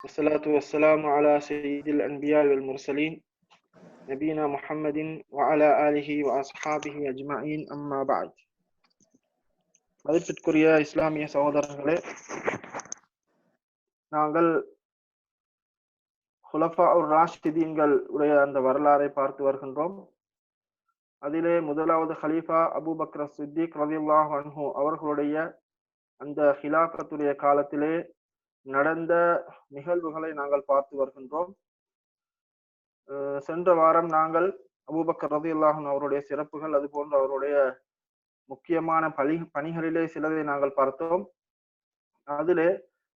والصلاة والسلام على سيد الأنبياء والمرسلين نبينا محمد وعلى آله وأصحابه أجمعين أما بعد மதிப்பிற்குரிய இஸ்லாமிய சகோதரர்களே நாங்கள் ஹுலஃபா உர் ராஷிதீன்கள் உடைய அந்த வரலாறை பார்த்து வருகின்றோம் அதிலே முதலாவது ஹலீஃபா அபூபக்ர சித்திக் ரதியுல்லாஹ் அன்ஹு அவர்களுடைய அந்த ஹிலாஃபத்துடைய காலத்திலே நடந்த நிகழ்வுகளை நாங்கள் பார்த்து வருகின்றோம். சென்ற வாரம் நாங்கள் அபூபக்கர் ரதியுல்லாஹன் அவருடைய சிறப்புகள் அது போன்ற அவருடைய முக்கியமான பணி பணிகளிலே சிலதை நாங்கள் பார்த்தோம். அதிலே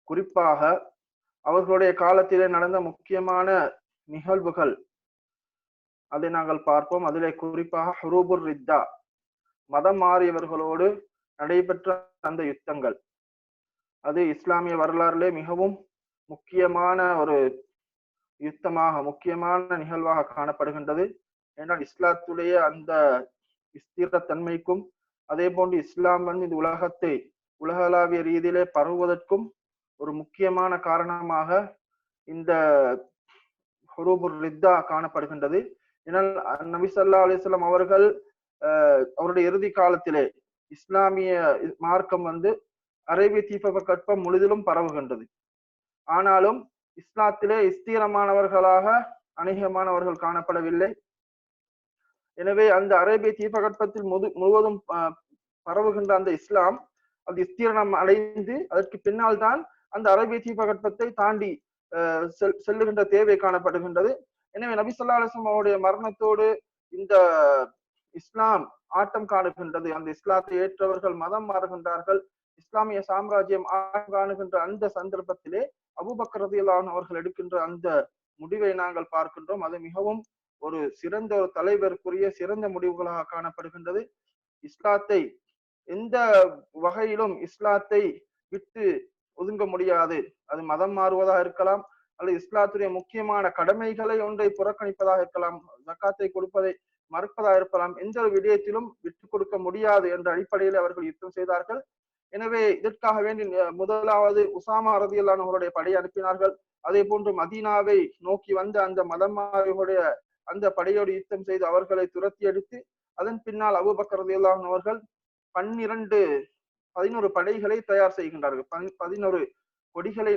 குறிப்பாக அவர்களுடைய காலத்திலே நடந்த முக்கியமான நிகழ்வுகள் அதை நாங்கள் பார்ப்போம். அதிலே குறிப்பாக ஹரூபுர் ரித்தா மதம் மாறியவர்களோடு நடைபெற்ற அந்த யுத்தங்கள். அது இஸ்லாமிய வரலாறுலே மிகவும் முக்கியமான ஒரு யுத்தமாக முக்கியமான நிகழ்வாக காணப்படுகின்றது. ஏனால் இஸ்லாத்துடைய அந்த ஸ்திரத்தன்மைக்கும் அதே போன்று இஸ்லாம் வந்து இந்த உலகத்தை உலகளாவிய ரீதியிலே பரவுவதற்கும் ஒரு முக்கியமான காரணமாக இந்த ஹுரூபுர் ரித்தா காணப்படுகின்றது. ஏனால் நபிசல்லா அலிஸ்லாம் அவர்கள் அவருடைய இறுதி காலத்திலே இஸ்லாமிய மார்க்கம் வந்து அரேபிய தீபகற்பம் முழுதிலும் பரவுகின்றது. ஆனாலும் இஸ்லாத்திலே ஸ்தீரமானவர்களாக அநேகமானவர்கள் காணப்படவில்லை. எனவே அந்த அரேபிய தீபகற்பத்தில் முது முழுவதும் பரவுகின்ற அந்த இஸ்லாம் அது ஸ்தீரணம் அடைந்து அதற்கு பின்னால் தான் அந்த அரேபிய தீபகற்பத்தை தாண்டி செல் செல்லுகின்ற தேவை காணப்படுகின்றது. எனவே நபி சொல்லா அலிஸ்லாம் அவருடைய மரணத்தோடு இந்த இஸ்லாம் ஆட்டம் காணுகின்றது. அந்த இஸ்லாத்தை ஏற்றவர்கள் மதம் மாறுகின்றார்கள். இஸ்லாமிய சாம்ராஜ்யம் காணுகின்ற அந்த சந்தர்ப்பத்திலே அபுபக்கரதியலான் அவர்கள் எடுக்கின்ற அந்த முடிவை நாங்கள் பார்க்கின்றோம். அது மிகவும் ஒரு சிறந்த ஒரு தலைவருக்குரிய சிறந்த முடிவுகளாக காணப்படுகின்றது. இஸ்லாத்தை எந்த வகையிலும் இஸ்லாத்தை விட்டு ஒதுங்க முடியாது. அது மதம் மாறுவதாக இருக்கலாம் அல்லது இஸ்லாத்துடைய முக்கியமான கடமைகளை ஒன்றை புறக்கணிப்பதாக இருக்கலாம் ஜக்காத்தை கொடுப்பதை மறுப்பதாக இருக்கலாம் எந்த ஒரு விடயத்திலும் விட்டு கொடுக்க முடியாது என்ற அடிப்படையில் அவர்கள் யுத்தம் செய்தார்கள். எனவே இதற்காக வேண்டி முதலாவது உசாமா ரதியல்லானவருடைய படை அனுப்பினார்கள். அதே போன்று மதீனாவை நோக்கி வந்த அந்த மதமாரிகளுடைய அந்த படையோடு யுத்தம் செய்து அவர்களை துரத்தி அடித்து அதன் பின்னால் அபுபக்கர் ரதியல்லான் அவர்கள் பன்னிரண்டு பதினோரு படைகளை தயார் செய்கின்றார்கள். பதினோரு கொடிகளை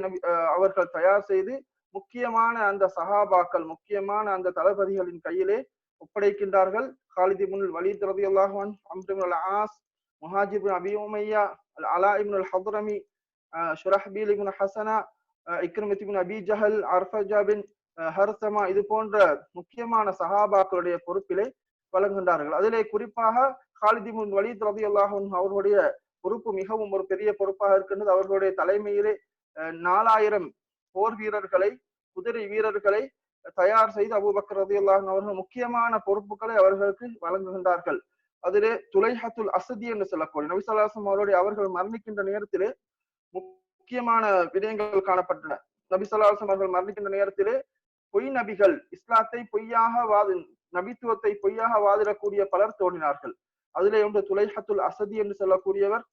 அவர்கள் தயார் செய்து முக்கியமான அந்த சஹாபாக்கள் முக்கியமான அந்த தளபதிகளின் கையிலே ஒப்படைக்கின்றார்கள். காலிதி முன் வலித் ரதி அம்ருல் ஆஸ் முஹாஜிபின் அபி உமையா அலா இப்னு ஹதுரமி ஷுரஹ்பீல் இப்னு ஹசனா இக்ரமித் இப்னு அபி ஜஹல் அர்ஃபஜா பின் ஹர்சமா இது போன்ற முக்கியமான சஹாபாக்களுடைய பொறுப்பிலே வழங்குகின்றார்கள். அதிலே குறிப்பாக காலிதி முன் வலித் ரதி அல்லாஹன் அவர்களுடைய பொறுப்பு மிகவும் ஒரு பெரிய பொறுப்பாக இருக்கின்றது. அவர்களுடைய தலைமையிலே uh, நாலாயிரம் போர் வீரர்களை குதிரை வீரர்களை தயார் செய்து அபுபக்கர் ரதி அல்லாஹன் அவர்கள் முக்கியமான பொறுப்புகளை அவர்களுக்கு வழங்குகின்றார்கள். அதிலே துலைஹத்துல் அசதி என்று சொல்லக்கூடிய நபிசல்லாசம் அவருடைய அவர்கள் மரணிக்கின்ற நேரத்திலே முக்கியமான விடயங்கள் காணப்பட்டன. நபிசல்லாசம் அவர்கள் மரணிக்கின்ற நேரத்திலே பொய் நபிகள் இஸ்லாத்தை பொய்யாக வாதி நபித்துவத்தை பொய்யாக வாதிடக்கூடிய பலர் தோன்றினார்கள். அதிலே ஒன்று துலைஹத்துல் அசதி என்று சொல்லக்கூடியவர்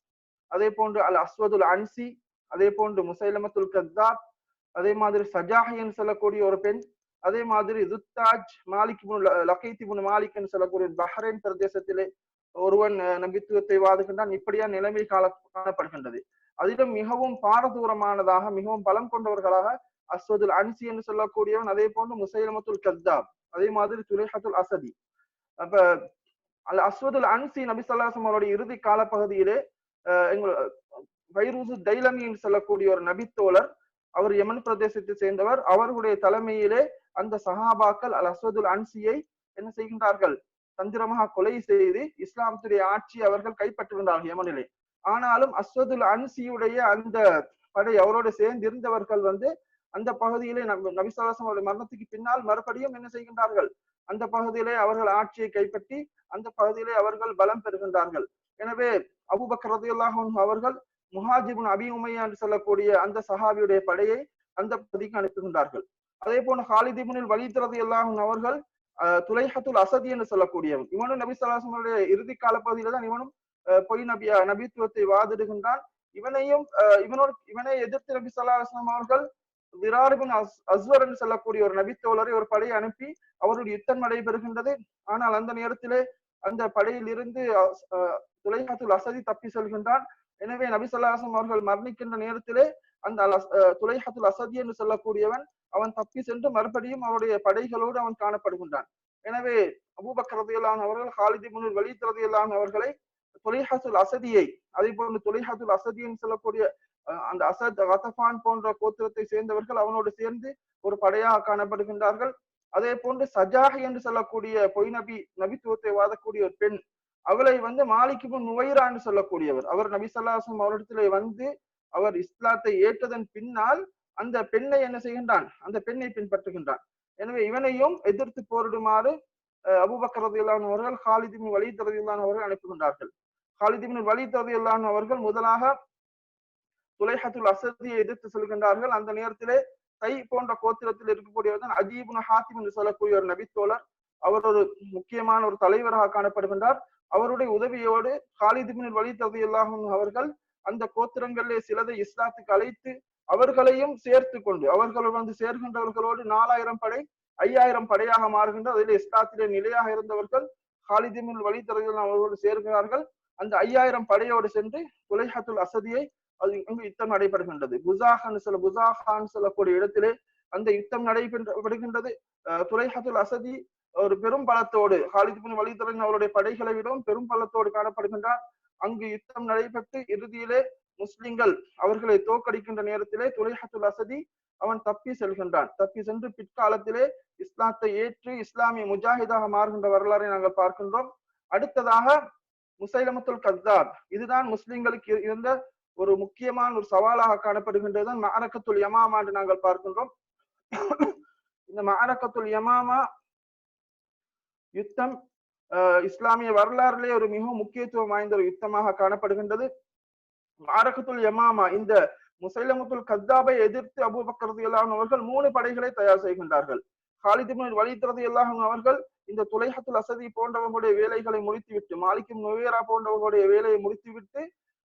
அதே போன்று அல் அஸ்வதுல் அன்சி அதே போன்று முசைலமத்துல் கத்தாப் அதே மாதிரி சஜாஹி என்று சொல்லக்கூடிய ஒரு பெண் அதே மாதிரி துத்தாஜ் மாலிக் லக்கைத்தி புன் மாலிக் என்று சொல்லக்கூடிய பஹ்ரைன் பிரதேசத்திலே ஒருவன் நம்பித்துவத்தை வாதுகின்றான். இப்படியா நிலைமை கால காணப்படுகின்றது. அதிலும் மிகவும் பாரதூரமானதாக மிகவும் பலம் கொண்டவர்களாக அஸ்வதுல் அன்சி என்று சொல்லக்கூடியவன் அதே போன்று முசைலமத்துல் கத்தாப் அதே மாதிரி துலேஹத்துல் அசதி. அப்ப அல் அஸ்வதுல் அன்சி நபி சொல்லாசம் அவருடைய இறுதி காலப்பகுதியிலே எங்கள் வைரூசு தைலமி என்று சொல்லக்கூடிய ஒரு நபித்தோழர் அவர் யமன் பிரதேசத்தை சேர்ந்தவர். அவர்களுடைய தலைமையிலே அந்த சஹாபாக்கள் அல் அஸ்வதுல் அன்சியை என்ன செய்கின்றார்கள்? தந்திரமாக கொலை செய்து இஸ்லாமத்துடைய ஆட்சி அவர்கள் கைப்பற்றுகின்றார்கள் யமனிலே. ஆனாலும் அஸ்வதுல் அன்சியுடைய அந்த படை அவரோடு சேர்ந்து இருந்தவர்கள் வந்து அந்த பகுதியிலே நபிசாசம் அவருடைய மரணத்துக்கு பின்னால் மறுபடியும் என்ன செய்கின்றார்கள்? அந்த பகுதியிலே அவர்கள் ஆட்சியை கைப்பற்றி அந்த பகுதியிலே அவர்கள் பலம் பெறுகின்றார்கள். எனவே அபுபக்கர் அவர்கள் முஹாஜிபுன் அபி உமையா என்று சொல்லக்கூடிய அந்த சஹாபியுடைய படையை அந்த பகுதிக்கு அனுப்புகின்றார்கள். அதே போல ஹாலிதிபுனில் வலித்ரது எல்லாம் அவர்கள் துலைஹத்துல் அசதி என்று சொல்லக்கூடியவன். இவனும் நபி சொல்லாசனுடைய இறுதி கால பகுதியில தான் இவனும் பொய் நபியா நபித்துவத்தை வாதிடுகின்றான். இவனையும் இவனோட இவனை எதிர்த்து நபி சொல்லா அலுவலாம் அவர்கள் விராரிபின் அஸ்வர் என்று சொல்லக்கூடிய ஒரு நபித்தோழரை ஒரு படையை அனுப்பி அவருடைய யுத்தம் நடைபெறுகின்றது. ஆனால் அந்த நேரத்திலே அந்த படையில் இருந்து துலைஹாத்துல் அசதி தப்பி செல்கின்றான். எனவே நபி சொல்லாசம் அவர்கள் மரணிக்கின்ற நேரத்திலே அந்த துலைஹத்துல் அசதி என்று சொல்லக்கூடியவன் அவன் தப்பி சென்று மறுபடியும் அவருடைய படைகளோடு அவன் காணப்படுகின்றான். எனவே அபூபக் ரதியல்லான் அவர்கள் ஹாலிதி முனில் வலித் அவர்களை தொலைஹத்துல் அசதியை அதே போன்று துலைஹதுல் அசதி என்று சொல்லக்கூடிய அந்த அசத் ரத்தபான் போன்ற கோத்திரத்தை சேர்ந்தவர்கள் அவனோடு சேர்ந்து ஒரு படையாக காணப்படுகின்றார்கள். அதே போன்று சஜாஹி என்று சொல்லக்கூடிய பொய் நபி நபித்துவத்தை வாதக்கூடிய ஒரு பெண் அவளை வந்து மாலிக்கு நுவைரா என்று சொல்லக்கூடியவர். அவர் நபி சல்லாசம் வந்து அவர் இஸ்லாத்தை ஏற்றதன் பின்னால் அந்த பெண்ணை என்ன செய்கின்றான்? அந்த பெண்ணை பின்பற்றுகின்றான். எனவே இவனையும் எதிர்த்து போரிடுமாறு அபுபக்கர் ரதியுல்லான் அவர்கள் ஹாலிதிபின் வலி ரதியுல்லான் அவர்கள் அனுப்புகின்றார்கள் ஹாலிதிபின் வலி ரதியுல்லான் அவர்கள் முதலாக துலைஹத்துல் அசதியை எதிர்த்து செல்கின்றார்கள். அந்த நேரத்திலே தை போன்ற கோத்திரத்தில் இருக்கக்கூடியவர் தான் அஜீபுன் ஹாத்திம் என்று சொல்லக்கூடிய ஒரு நபித்தோழர். அவர் ஒரு முக்கியமான ஒரு தலைவராக காணப்படுகின்றார். அவருடைய உதவியோடு ஹாலிதிபின் வலி ரதியுல்லாஹும் அவர்கள் அந்த கோத்திரங்களிலே சிலதை இஸ்லாத்துக்கு அழைத்து அவர்களையும் சேர்த்து கொண்டு அவர்கள் வந்து சேர்கின்றவர்களோடு நாலாயிரம் படை ஐயாயிரம் படையாக மாறுகின்ற அதில் இஸ்லாத்திலே நிலையாக இருந்தவர்கள் ஹாலிதிமின் வழித்தரர்கள் அவர்களோடு சேர்கிறார்கள். அந்த ஐயாயிரம் படையோடு சென்று துலைஹத்துல் அசதியை அது இங்கு யுத்தம் நடைபெறுகின்றது. குசாஹான் சொல்ல புசாஹான்னு சொல்லக்கூடிய இடத்திலே அந்த யுத்தம் நடைபெறுகின்றது. துலைஹத்துல் அசதி ஒரு பெரும் பலத்தோடு ஹாலிதிபின் வழித்தரன் அவருடைய படைகளை விடவும் பெரும் பலத்தோடு காணப்படுகின்றார். அங்கு யுத்தம் நடைபெற்று இறுதியிலே முஸ்லிம்கள் அவர்களை தோக்கடிக்கின்ற நேரத்திலே துலைஹத்துல் அசதி அவன் தப்பி செல்கின்றான். தப்பி சென்று பிற்காலத்திலே இஸ்லாத்தை ஏற்று இஸ்லாமிய முஜாஹிதாக மாறுகின்ற வரலாறை நாங்கள் பார்க்கின்றோம். அடுத்ததாக முசைலமத்துல் கத்தார் இதுதான் முஸ்லிம்களுக்கு இருந்த ஒரு முக்கியமான ஒரு சவாலாக காணப்படுகின்றது மாரக்கத்துல் யமாமா என்று நாங்கள் பார்க்கின்றோம். இந்த மாரக்கத்துல் யமாமா யுத்தம் இஸ்லாமிய வரலாறுலே ஒரு மிகவும் முக்கியத்துவம் வாய்ந்த ஒரு யுத்தமாக காணப்படுகின்றது. மாரகத்துல் யமாமா இந்த முசைலமுத்துல் கத்தாபை எதிர்த்து அபூபக்கரது எல்லாம் அவர்கள் மூணு படைகளை தயார் செய்கின்றார்கள். ஹாலிதிபின் வலித்தரது எல்லாம் அவர்கள் இந்த துலைஹத்துல் அசதி போன்றவர்களுடைய வேலைகளை முடித்துவிட்டு மாலிக்கும் நுவேரா போன்றவர்களுடைய வேலையை முடித்துவிட்டு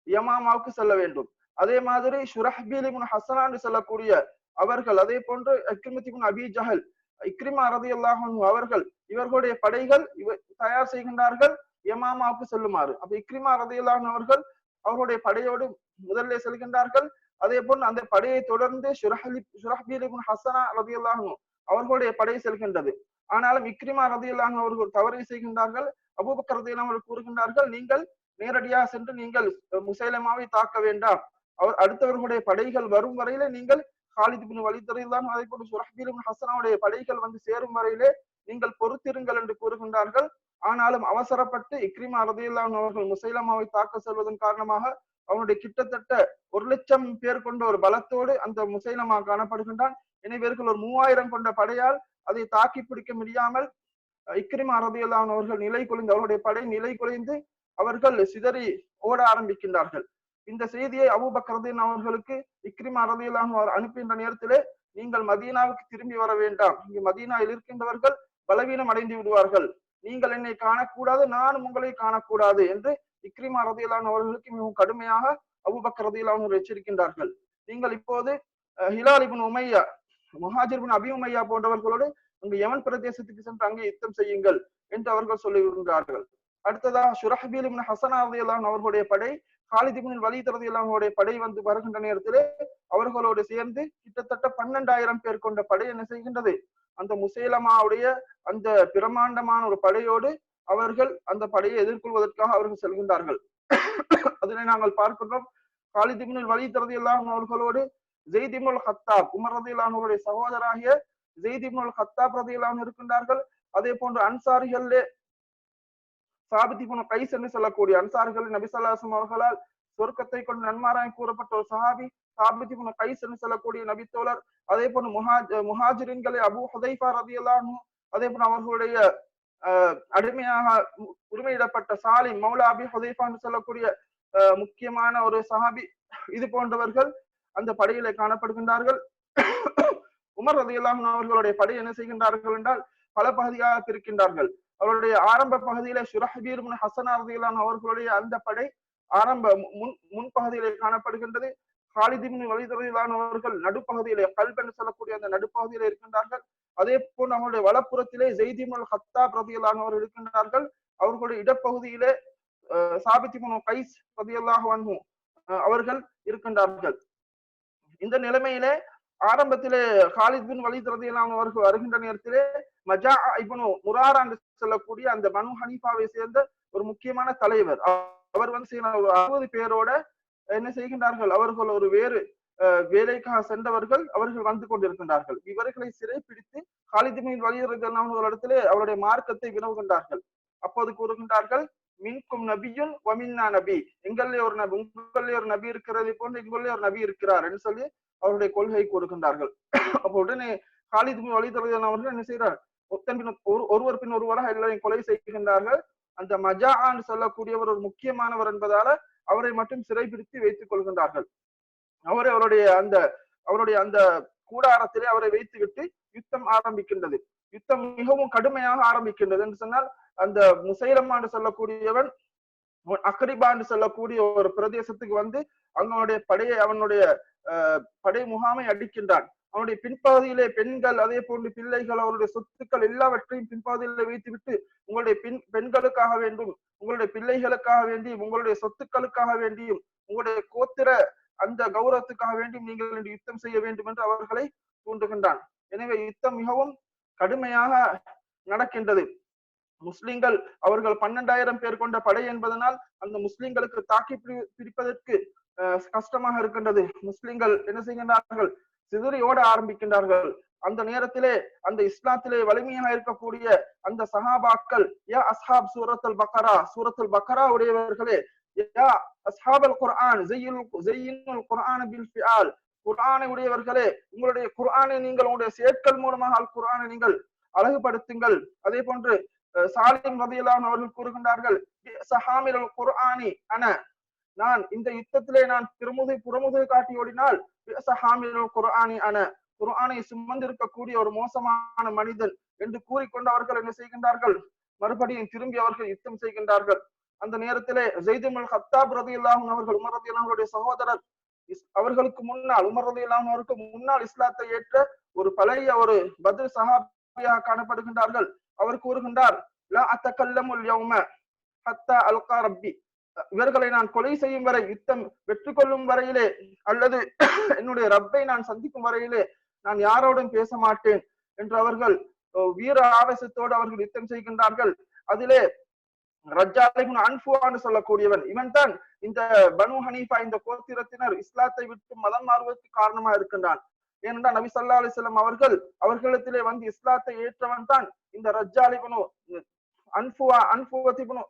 யமாமாவுக்கு செல்ல வேண்டும். அதே மாதிரி ஷுரஹ்பீலிமுன் ஹசனான்னு செல்லக்கூடிய அவர்கள் அதே போன்று அக்ரிமத்திமுன் அபி ஜஹல் இக்ரிமா ரதி அல்லாஹன் அவர்கள் இவர்களுடைய படைகள் இவ தயார் செய்கின்றார்கள். யமாமாவுக்கு செல்லுமாறு. அப்ப இக்ரிமா ரதி அல்லாஹன் அவர்கள் அவர்களுடைய படையோடு முதல்ல செல்கின்றார்கள். அதே போல் அந்த படையை தொடர்ந்து ஷுரஹலி ஹசனா ரதி அல்லாஹனும் அவர்களுடைய படை செல்கின்றது. ஆனாலும் இக்ரிமா ரதி அல்லாஹன் அவர்கள் தவறு செய்கின்றார்கள். அபூபக்கர் ரதி அவர்கள் கூறுகின்றார்கள் நீங்கள் நேரடியாக சென்று நீங்கள் முசைலமாவை தாக்க வேண்டாம். அவர் அடுத்தவர்களுடைய படைகள் வரும் வரையில நீங்கள் ஹாலித் பின் வலித்தரையில் அதை போன்று சுரஹ்பீல் ஹசனாவுடைய படைகள் வந்து சேரும் வரையிலே நீங்கள் பொறுத்திருங்கள் என்று கூறுகின்றார்கள். ஆனாலும் அவசரப்பட்டு இக்ரிமா ரதையில்லான் அவர்கள் முசைலமாவை தாக்க செல்வதன் காரணமாக அவனுடைய கிட்டத்தட்ட ஒரு லட்சம் பேர் கொண்ட ஒரு பலத்தோடு அந்த முசைலமா காணப்படுகின்றான். எனவே இவர்கள் ஒரு மூவாயிரம் கொண்ட படையால் அதை தாக்கி பிடிக்க முடியாமல் இக்ரிமா ரதையில்லான் அவர்கள் நிலை குலைந்து அவருடைய படை நிலை குலைந்து அவர்கள் சிதறி ஓட ஆரம்பிக்கின்றார்கள். இந்த செய்தியை அபுபக்ரதீன் அவர்களுக்கு இக்ரிமா ரதியுல்லான் அனுப்புகின்ற நேரத்திலே நீங்கள் மதீனாவுக்கு திரும்பி வர வேண்டாம். இங்கு மதீனாவில் இருக்கின்றவர்கள் பலவீனம் அடைந்து விடுவார்கள். நீங்கள் என்னை காணக்கூடாது நானும் உங்களை காணக்கூடாது என்று இக்ரிமா ரதியலான் அவர்களுக்கு மிகவும் கடுமையாக அபுபக்கர் ரதியலான் எச்சரிக்கின்றார்கள். நீங்கள் இப்போது ஹிலால் இபின் உமையா முஹாஜிர் பின் அபி உமையா போன்றவர்களோடு அங்கு யமன் பிரதேசத்துக்கு சென்று அங்கே யுத்தம் செய்யுங்கள் என்று அவர்கள் சொல்லுகின்றார்கள் அடுத்ததா ஷுரஹபீல் இபின் ஹசனா ரதியலான் அவர்களுடைய படை காலிதிபின் வலி ரதியலானுடைய படை வந்து வருகின்ற நேரத்திலே அவர்களோடு சேர்ந்து கிட்டத்தட்ட பன்னெண்டாயிரம் பேர் கொண்ட படை என்ன செய்கின்றது? அந்த முசேலமாவுடைய அந்த பிரமாண்டமான ஒரு படையோடு அவர்கள் அந்த படையை எதிர்கொள்வதற்காக அவர்கள் செல்கின்றார்கள். அதனை நாங்கள் பார்க்கின்றோம். காலிதிபின் வழி தரதி எல்லாம் அவர்களோடு ஜெய்திமுல் ஹத்தாப் உமர் ரதி சகோதராகிய ஜெய்திமுல் ஹத்தாப் ரதி இருக்கின்றார்கள். அதே போன்று அன்சாரிகளிலே சாபிதி போன கைஸ் என்று சொல்லக்கூடிய அன்சார்கள் நபிசல்லாசம் அவர்களால் சொர்க்கத்தை கொண்டு நன்மாராய் கூறப்பட்ட ஒரு சஹாபி. சாபிதி போன கைஸ் என்று சொல்லக்கூடிய நபித்தோழர் அதே போன்று முஹாஜ் முஹாஜிரின்களை அபு ஹுதைஃபா ரதி அதே போன்று அவர்களுடைய அடிமையாக உரிமையிடப்பட்ட சாலிம் மௌலா அபி ஹுதைஃபா என்று சொல்லக்கூடிய முக்கியமான ஒரு சஹாபி. இது போன்றவர்கள் அந்த படையில காணப்படுகின்றார்கள். உமர் ரதி அவர்களுடைய படை என்ன செய்கின்றார்கள் என்றால் பல பகுதியாக பிரிக்கின்றார்கள். அவருடைய ஆரம்ப பகுதியில ஷுரஹபீர் ஹசனா ரதியலான் அவர்களுடைய அந்த படை ஆரம்ப முன் முன்பகுதியிலே காணப்படுகின்றது. ஹாலிதிபின் அவர்கள் நடுப்பகுதியிலே கல்ப் என்று சொல்லக்கூடிய அந்த நடுப்பகுதியிலே இருக்கின்றார்கள். அதே போன்று அவங்களுடைய வலப்புறத்திலே ஜெய்திமுல் ஹத்தா பிரதியலானவர் இருக்கின்றார்கள். அவர்களுடைய இடப்பகுதியிலே சாபித்திமுன் கைஸ் பிரதியல்லாக அவர்கள் இருக்கின்றார்கள். இந்த நிலைமையிலே ஆரம்பத்திலே ஹாலித் பின் வலித் ரதியல்லாஹு அவர்கள் வருகின்ற நேரத்திலே மஜா இப்னு முராரா என்று சொல்லக்கூடிய அந்த பனு ஹனீஃபாவை சேர்ந்த ஒரு முக்கியமான தலைவர். அவர் வந்து அறுபது பேரோட என்ன செய்கின்றார்கள்? அவர்கள் ஒரு வேறு வேலைக்காக சென்றவர்கள் அவர்கள் வந்து கொண்டிருக்கின்றார்கள். இவர்களை சிறைப்பிடித்து ஹாலிதிமின் வலியுறுத்தவர்களிடத்திலே அவருடைய மார்க்கத்தை வினவுகின்றார்கள். அப்போது கூறுகின்றார்கள் மின்கும் நபியும் வமின்னா நபி. எங்களே ஒரு நபி உங்களே ஒரு நபி இருக்கிறது போன்று எங்களே ஒரு நபி இருக்கிறார் என்று சொல்லி அவருடைய கொள்கை கூறுகின்றார்கள். அப்போ உடனே ஹாலித் வழிதொழில் அவர்கள் என்ன செய்கிறார்? ஒத்தன் பின் ஒரு ஒருவர் பின் ஒருவராக எல்லாரையும் கொலை செய்கின்றார்கள். அந்த மஜான்னு சொல்லக்கூடியவர் ஒரு முக்கியமானவர் என்பதால அவரை மட்டும் சிறைபிடித்து வைத்துக் கொள்கின்றார்கள். அவரை அவருடைய அந்த அவருடைய அந்த கூடாரத்திலே அவரை வைத்துவிட்டு யுத்தம் ஆரம்பிக்கின்றது. யுத்தம் மிகவும் கடுமையாக ஆரம்பிக்கின்றது என்று சொன்னால் அந்த முசைலம்மா என்று சொல்லக்கூடியவன் அக்ரிபா என்று சொல்லக்கூடிய ஒரு பிரதேசத்துக்கு வந்து அவனுடைய படையை அவனுடைய படை முகாமை அடிக்கின்றான். அவனுடைய பின்பகுதியிலே பெண்கள் அதே போன்று பிள்ளைகள் அவருடைய சொத்துக்கள் எல்லாவற்றையும் பின்பகுதியிலே வைத்துவிட்டு உங்களுடைய பின் பெண்களுக்காக வேண்டும் உங்களுடைய பிள்ளைகளுக்காக வேண்டியும் உங்களுடைய சொத்துக்களுக்காக வேண்டியும் உங்களுடைய கோத்திர அந்த கௌரவத்துக்காக வேண்டியும் நீங்கள் இன்று யுத்தம் செய்ய வேண்டும் என்று அவர்களை தூண்டுகின்றான். எனவே யுத்தம் மிகவும் கடுமையாக நடக்கின்றது. முஸ்லிம்கள் அவர்கள் பன்னெண்டாயிரம் பேர் கொண்ட படை என்பதனால் அந்த முஸ்லிம்களுக்கு தாக்கி பிடிப்பதற்கு கஷ்டமாக இருக்கின்றது. முஸ்லிம்கள் என்ன செய்கின்றார்கள்? சிதறியோட ஆரம்பிக்கின்றார்கள். அந்த நேரத்திலே அந்த இஸ்லாத்திலே வலிமையாக இருக்கக்கூடிய அந்த சஹாபாக்கள் யா அஸ்ஹாப் சூரத்துல் பக்கரா சூரத்துல் பக்கரா உடையவர்களே யா அஸ்ஹாபல் குர்ஆன் ஜெய்யுல் குர்ஆன் பில் ஃபிஆல் குர்ஆனை உடையவர்களே உங்களுடைய குர்ஆனை நீங்கள் உங்களுடைய சேர்க்கல் மூலமாக அல் குர்ஆனை நீங்கள் அழகுபடுத்துங்கள். அதே போன்று சாலிம் ரதியலான் அவர்கள் கூறுகின்றார்கள் சஹாமில் குர்ஆனி அன நான் இந்த யுத்தத்திலே நான் திருமுதை புறமுதை காட்டி ஓடினால் சஹாமில் அன குர்ஆனை சுமந்திருக்கக்கூடிய ஒரு மோசமான மனிதன் என்று கூறிக்கொண்டு அவர்கள் என்ன செய்கின்றார்கள்? மறுபடியும் திரும்பி அவர்கள் யுத்தம் செய்கின்றார்கள். அந்த நேரத்திலே ஜெய்துமல் ஹத்தாப் ரதி இல்லாமல் அவர்கள் உமர் ரதி இல்லாமலுடைய சகோதரர் அவர்களுக்கு முன்னால் உமர் ரதி அவருக்கு முன்னால் இஸ்லாத்தை ஏற்ற ஒரு பழைய ஒரு பதில் சஹாபியாக காணப்படுகின்றார்கள். அவர் கூறுகின்றார் லா அத்தகல்லமுல் யௌம ஹத்தா அல்கா ரப்பி. இவர்களை நான் கொலை செய்யும் வரை யுத்தம் வெற்றி கொள்ளும் வரையிலே அல்லது என்னுடைய ரப்பை நான் சந்திக்கும் வரையிலே நான் யாரோடும் பேச மாட்டேன் என்று அவர்கள் வீர ஆவேசத்தோடு அவர்கள் யுத்தம் செய்கின்றார்கள். அதிலே ரஜாலிபுன் அன்ஃபுவான்னு சொல்லக்கூடியவன் இவன் தான் இந்த பனு ஹனீஃபா இந்த கோத்திரத்தினர் இஸ்லாத்தை விட்டு மதம் மாறுவதற்கு காரணமா இருக்கின்றான். ஏனென்றால் நபி சல்லா அலிஸ்லாம் அவர்கள் அவர்களிடத்திலே வந்து இஸ்லாத்தை ஏற்றவன் தான் இந்த ரஜாலிபனு அன்புவா அன்புவத்திபனு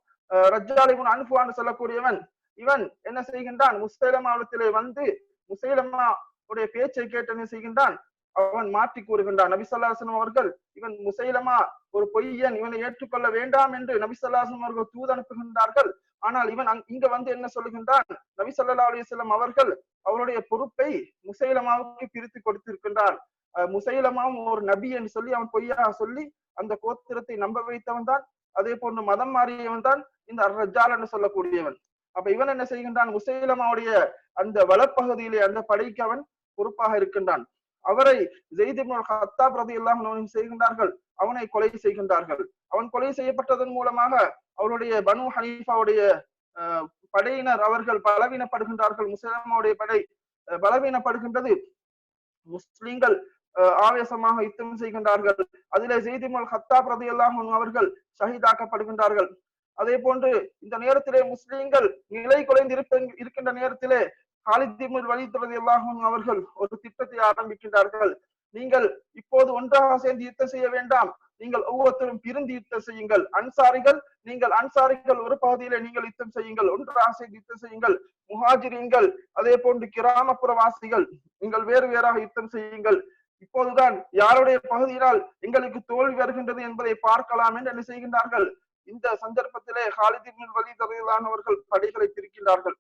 ரஜாலிபுன் அன்ஃபுவான்னு சொல்லக்கூடியவன் இவன் என்ன செய்கின்றான்? முசைலமாவிடத்திலே வந்து முசைலமா உடைய பேச்சை கேட்டு என்ன செய்கின்றான்? அவன் மாற்றி கூறுகின்றான். நபிசல்லாசனம் அவர்கள் இவன் முசைலமா ஒரு பொய்யன் இவனை ஏற்றுக்கொள்ள வேண்டாம் என்று நபிசல்லாசனம் அவர்கள் தூது அனுப்புகின்றார்கள். ஆனால் இவன் இங்க வந்து என்ன சொல்லுகின்றான்? நபிசல்லா அலிசல்லம் அவர்கள் அவருடைய பொறுப்பை முசைலமாவுக்கு பிரித்து கொடுத்திருக்கின்றார். முசைலமாவும் ஒரு நபி என்று சொல்லி அவன் பொய்யாக சொல்லி அந்த கோத்திரத்தை நம்ப வைத்தவன் தான். அதே போன்று மதம் மாறியவன் தான் இந்த ரஜால் என்று சொல்லக்கூடியவன். அப்ப இவன் என்ன செய்கின்றான்? முசைலமாவுடைய அந்த வளப்பகுதியிலே அந்த படைக்கு அவன் பொறுப்பாக இருக்கின்றான். அவரை ஜெய்திபுல் ஹத்தாப் ரதி எல்லாம் செய்கின்றார்கள். அவனை கொலை செய்கின்றார்கள். அவன் கொலை செய்யப்பட்டதன் மூலமாக அவருடைய பனு ஹனீஃபாவுடைய படையினர் அவர்கள் பலவீனப்படுகின்றார்கள். முஸ்லிமாவுடைய படை பலவீனப்படுகின்றது. முஸ்லிம்கள் ஆவேசமாக யுத்தம் செய்கின்றார்கள். அதிலே செய்திமல் ஹத்தா ரதி அவர்கள் ஷஹீதாக்கப்படுகின்றார்கள் அதே போன்று இந்த நேரத்திலே முஸ்லீம்கள் நிலை குலைந்து இருக்கின்ற நேரத்திலே ஹாலிதிமுல் வலிதுறது எல்லாகும் அவர்கள் ஒரு திட்டத்தை ஆரம்பிக்கின்றார்கள். நீங்கள் இப்போது ஒன்றாக சேர்ந்து யுத்தம் செய்ய வேண்டாம். நீங்கள் ஒவ்வொருத்தரும் பிரிந்து யுத்தம் செய்யுங்கள். அன்சாரிகள் நீங்கள் அன்சாரிகள் ஒரு பகுதியில நீங்கள் யுத்தம் செய்யுங்கள். ஒன்றாக சேர்ந்து யுத்தம் செய்யுங்கள். முஹாஜிரீன்கள் அதே போன்று கிராமப்புற வாசிகள் நீங்கள் வேறு வேறாக யுத்தம் செய்யுங்கள். இப்போதுதான் யாருடைய பகுதியினால் எங்களுக்கு தோல்வி வருகின்றது என்பதை பார்க்கலாம் என்று என்ன செய்கின்றார்கள்? இந்த சந்தர்ப்பத்திலே ஹாலிதிபின் வழி அவர்கள் படைகளை பிரிக்கின்றார்கள்.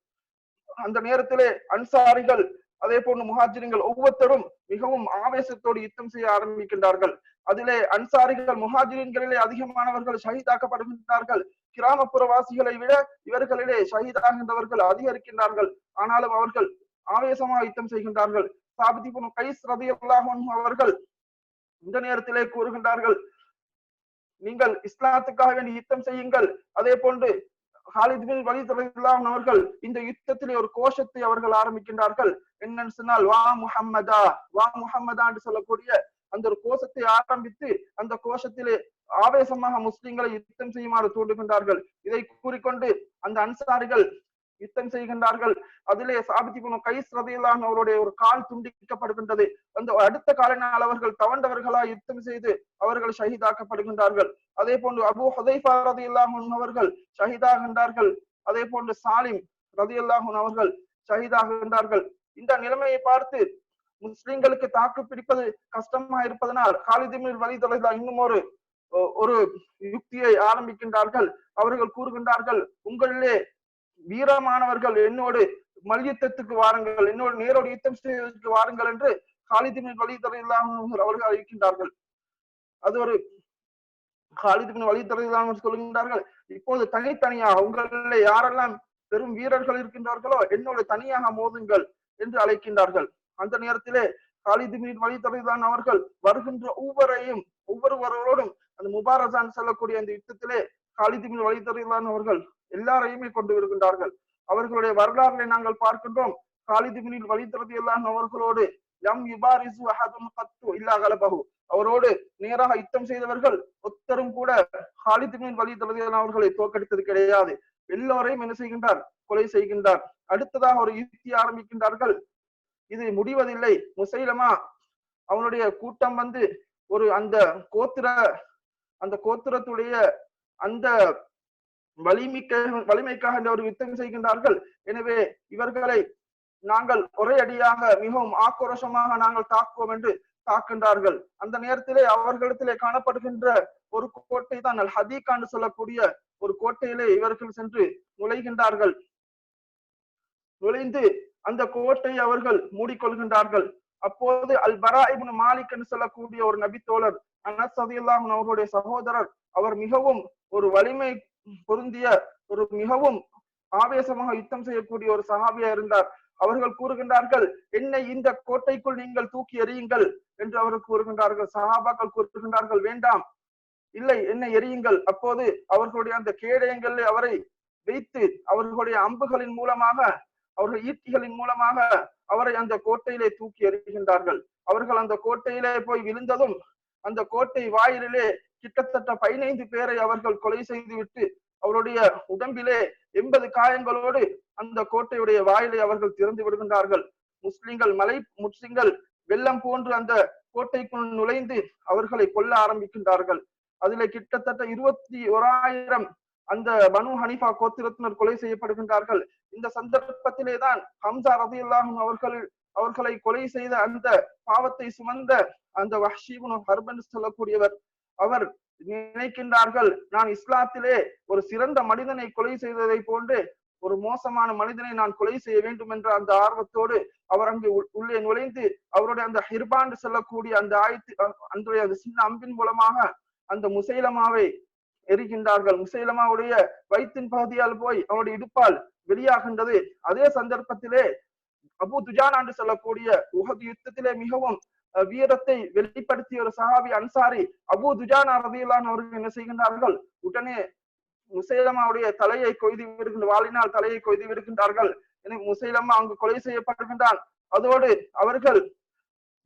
அந்த நேரத்திலே அன்சாரிகள் அதே போன்று முஹாஜிரிங்கள் ஒவ்வொருத்தரும் மிகவும் ஆவேசத்தோடு யுத்தம் செய்ய ஆரம்பிக்கின்றார்கள். அதிலே அன்சாரிகள் முஹாஜிரின்களிலே அதிகமானவர்கள் ஷஹீதாக்கப்படுகின்றார்கள். கிராமப்புற வாசிகளை விட இவர்களிலே ஷஹீதாகின்றவர்கள் அதிகரிக்கின்றார்கள். ஆனாலும் அவர்கள் ஆவேசமாக யுத்தம் செய்கின்றார்கள். சாபிதிபுன் கைஸ் ரதி அன்ஹு அவர்கள் இந்த நேரத்திலே கூறுகின்றார்கள் நீங்கள் இஸ்லாத்துக்காக வேண்டி யுத்தம் செய்யுங்கள். அதே போன்று ஹாலித் பின் வலீத் ரலியல்லாஹு அவர்கள் இந்த யுத்தத்திலே ஒரு கோஷத்தை அவர்கள் ஆரம்பிக்கின்றார்கள். என்னன்னு சொன்னால் வா முஹம்மதா வா முஹம்மதா என்று சொல்லக்கூடிய அந்த ஒரு கோஷத்தை ஆரம்பித்து அந்த கோஷத்திலே ஆவேசமாக முஸ்லிம்களை யுத்தம் செய்யுமாறு தூண்டுகின்றார்கள். இதை கூறிக்கொண்டு அந்த அன்சாரிகள் யுத்தம் செய்கின்றார்கள். அதிலே சாபித்தி குணு கைஸ் ரதியிலான அவருடைய ஒரு கால் துண்டிக்கப்படுகின்றது. அந்த அடுத்த காலினால் அவர்கள் தவண்டவர்களா யுத்தம் செய்து அவர்கள் ஷஹீதாக்கப்படுகின்றார்கள். அதே போன்று அபு ஹதைஃபா ரதியில்லாஹன் அவர்கள் ஷஹீதாகின்றார்கள். அதே போன்று சாலிம் ரதியுல்லாஹன் அவர்கள் ஷஹீதாகின்றார்கள். இந்த நிலைமையை பார்த்து முஸ்லிம்களுக்கு தாக்கு பிடிப்பது கஷ்டமா இருப்பதனால் காலிதிமிர் வழி இன்னும் ஒரு ஒரு யுக்தியை ஆரம்பிக்கின்றார்கள். அவர்கள் கூறுகின்றார்கள் உங்களிலே வீரமானவர்கள் என்னோடு மல்யுத்தத்துக்கு வாருங்கள் என்னோடு நேரோடு யுத்தம் செய்வதற்கு வாருங்கள் என்று காலிதிமின் வழி இல்லாமல் அவர்கள் அறிவிக்கின்றார்கள். அது ஒரு காலிதிபின் வழி இல்லாமல் சொல்கின்றார்கள் இப்போது தனித்தனியாக உங்களில் யாரெல்லாம் பெரும் வீரர்கள் இருக்கின்றார்களோ என்னோடு தனியாக மோதுங்கள் என்று அழைக்கின்றார்கள். அந்த நேரத்திலே காலிதிபின் வழி அவர்கள் வருகின்ற ஒவ்வொரையும் ஒவ்வொருவரோடும் அந்த முபாரசான் சொல்லக்கூடிய அந்த யுத்தத்திலே காலிதிபின் வழி அவர்கள் எல்லாரையுமே கொண்டு வருகின்றார்கள். அவர்களுடைய வரலாறுகளை நாங்கள் பார்க்கின்றோம். காலிதிபினில் வழித்தரது எல்லாம் அவர்களோடு எம் யுபாரிசு அஹதும் கத்து இல்லா கலபகு அவரோடு நேராக யுத்தம் செய்தவர்கள் ஒத்தரும் கூட காலிதிபின் வழித்தரது அவர்களை தோக்கடித்தது கிடையாது. எல்லோரையும் என்ன செய்கின்றார்? கொலை செய்கின்றார். அடுத்ததாக ஒரு யுக்தி ஆரம்பிக்கின்றார்கள். இது முடிவதில்லை. முசைலமா அவனுடைய கூட்டம் வந்து ஒரு அந்த கோத்திர அந்த கோத்திரத்துடைய அந்த வலிமிக்க வலிமைக்காக இந்த ஒரு யுத்தம் செய்கின்றார்கள். எனவே இவர்களை நாங்கள் ஒரே அடியாக மிகவும் ஆக்ரோஷமாக நாங்கள் தாக்குவோம் என்று தாக்குகின்றார்கள். அந்த நேரத்திலே அவர்களிடத்திலே காணப்படுகின்ற ஒரு கோட்டை தான் அல் ஹதீகான்னு சொல்லக்கூடிய ஒரு கோட்டையிலே இவர்கள் சென்று நுழைகின்றார்கள். நுழைந்து அந்த கோட்டை அவர்கள் மூடிக்கொள்கின்றார்கள். அப்போது அல் பரா இப்னு மாலிக் என்று சொல்லக்கூடிய ஒரு நபித்தோழர் அனஸ் ரலியல்லாஹு அவருடைய சகோதரர் அவர் மிகவும் ஒரு வலிமை பொருந்திய ஒரு மிகவும் ஆவேசமாக யுத்தம் செய்யக்கூடிய ஒரு சகாபியா இருந்தார். அவர்கள் கூறுகின்றார்கள் என்னை இந்த கோட்டைக்குள் நீங்கள் தூக்கி எறியுங்கள் என்று அவர்கள் கூறுகின்றார்கள். சஹாபாக்கள் கூறுகின்றார்கள் வேண்டாம் இல்லை என்னை எரியுங்கள் அப்போது அவர்களுடைய அந்த கேடயங்களில் அவரை வைத்து அவர்களுடைய அம்புகளின் மூலமாக அவர்கள் ஈட்டிகளின் மூலமாக அவரை அந்த கோட்டையிலே தூக்கி எறிகின்றார்கள். அவர்கள் அந்த கோட்டையிலே போய் விழுந்ததும் அந்த கோட்டை வாயிலே கிட்டத்தட்ட பதினைந்து பேரை அவர்கள் கொலை செய்துவிட்டு அவருடைய உடம்பிலே எண்பது காயங்களோடு அந்த கோட்டையுடைய வாயிலை அவர்கள் திறந்து விடுகின்றார்கள். முஸ்லிம்கள் மலை முஸ்லிம்கள் வெள்ளம் போன்று அந்த கோட்டைக்குள் நுழைந்து அவர்களை கொல்ல ஆரம்பிக்கின்றார்கள். அதுல கிட்டத்தட்ட இருபத்தி ஓராயிரம் அந்த பனு ஹனிஃபா கோத்திரத்தினர் கொலை செய்யப்படுகின்றார்கள். இந்த சந்தர்ப்பத்திலே தான் ஹம்சா ரதியுல்லாஹும் அவர்கள் அவர்களை கொலை செய்த அந்த பாவத்தை சுமந்த அந்த வஹ்ஷீபுன் ஹர்பன் சொல்லக்கூடியவர் அவர் நினைக்கின்றார்கள் நான் இஸ்லாத்திலே ஒரு சிறந்த மனிதனை கொலை செய்ததை போன்று ஒரு மோசமான மனிதனை நான் கொலை செய்ய வேண்டும் என்ற அந்த ஆர்வத்தோடு அவர் அங்கு உள்ளே நுழைந்து அவருடைய அந்த ஹிர்பாண்டு செல்லக்கூடிய அந்த ஆயத்து அன்றைய அந்த சின்ன அம்பின் மூலமாக அந்த முசைலமாவை எரிகின்றார்கள். முசைலமாவுடைய வயிற்றின் பகுதியால் போய் அவருடைய இடுப்பால் வெளியாகின்றது. அதே சந்தர்ப்பத்திலே அபு துஜான் என்று சொல்லக்கூடிய உகது யுத்தத்திலே மிகவும் வீரத்தை வெளிப்படுத்திய ஒரு சஹாபி அன்சாரி அபு துஜானா ரதியிலான் அவர்கள் என்ன செய்கின்றார்கள்? உடனே முசைலமாவுடைய தலையை கொய்து விடுகின்ற வாளினால் தலையை கொய்து விடுகின்றார்கள். எனவே முசைலமா அங்கு கொலை செய்யப்படுகின்றான். அதோடு அவர்கள்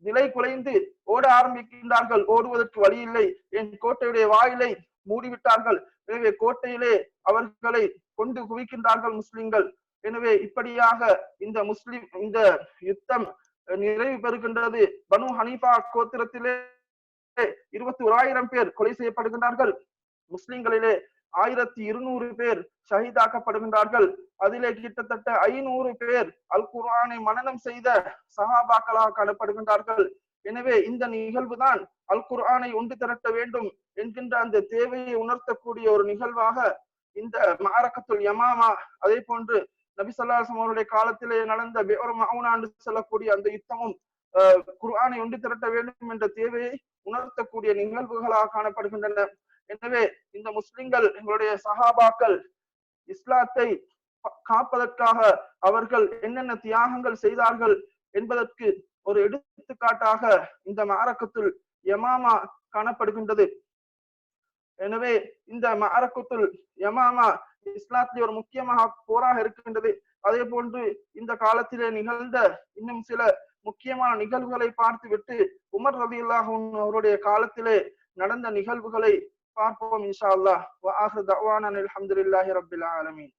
நிலை குலைந்து ஓட ஆரம்பிக்கின்றார்கள். ஓடுவதற்கு வழி இல்லை என் கோட்டையுடைய வாயிலை மூடிவிட்டார்கள். எனவே கோட்டையிலே அவர்களை கொண்டு குவிக்கின்றார்கள் முஸ்லிம்கள். எனவே இப்படியாக இந்த முஸ்லிம் இந்த யுத்தம் நிறைவு பெறுகின்றது. பனு ஹனீஃபா கோத்திரத்திலே இருபத்தி ஓராயிரம் பேர் கொலை செய்யப்படுகின்றார்கள். முஸ்லிம்களிலே ஆயிரத்தி இருநூறு பேர் ஷஹீதாக்கப்படுகின்றார்கள். அதிலே கிட்டத்தட்ட ஐநூறு பேர் அல் குர்ஆனை மனனம் செய்த சஹாபாக்களாக காணப்படுகின்றார்கள். எனவே இந்த நிகழ்வு தான் அல் குர்ஆனை ஒன்று திரட்ட வேண்டும் என்கின்ற அந்த தேவையை உணர்த்தக்கூடிய ஒரு நிகழ்வாக இந்த மாரக்கத்துல் யமாமா அதே போன்று நபி சொல்லாசம் அவருடைய காலத்திலே நடந்த மவுனாண்டு சொல்லக்கூடிய அந்த யுத்தமும் குர்ஆனை ஒன்று திரட்ட வேண்டும் என்ற தேவையை உணர்த்தக்கூடிய நிகழ்வுகளாக காணப்படுகின்றன. எனவே இந்த முஸ்லிம்கள் எங்களுடைய சஹாபாக்கள் இஸ்லாத்தை காப்பதற்காக அவர்கள் என்னென்ன தியாகங்கள் செய்தார்கள் என்பதற்கு ஒரு எடுத்துக்காட்டாக இந்த மாரக்கத்துள் யமாமா காணப்படுகின்றது. எனவே இந்த மாரக்கத்துள் யமாமா இஸ்லாத்திலே ஒரு முக்கியமாக போராக இருக்கின்றது. அதே போன்று இந்த காலத்திலே நிகழ்ந்த இன்னும் சில முக்கியமான நிகழ்வுகளை பார்த்துவிட்டு உமர் ரவி அவருடைய காலத்திலே நடந்த நிகழ்வுகளை பார்ப்போம் இன்ஷா அல்லாஹ். அஹமதுல்லாஹி ஆஹிரு தஅவானா ஆலமீன்.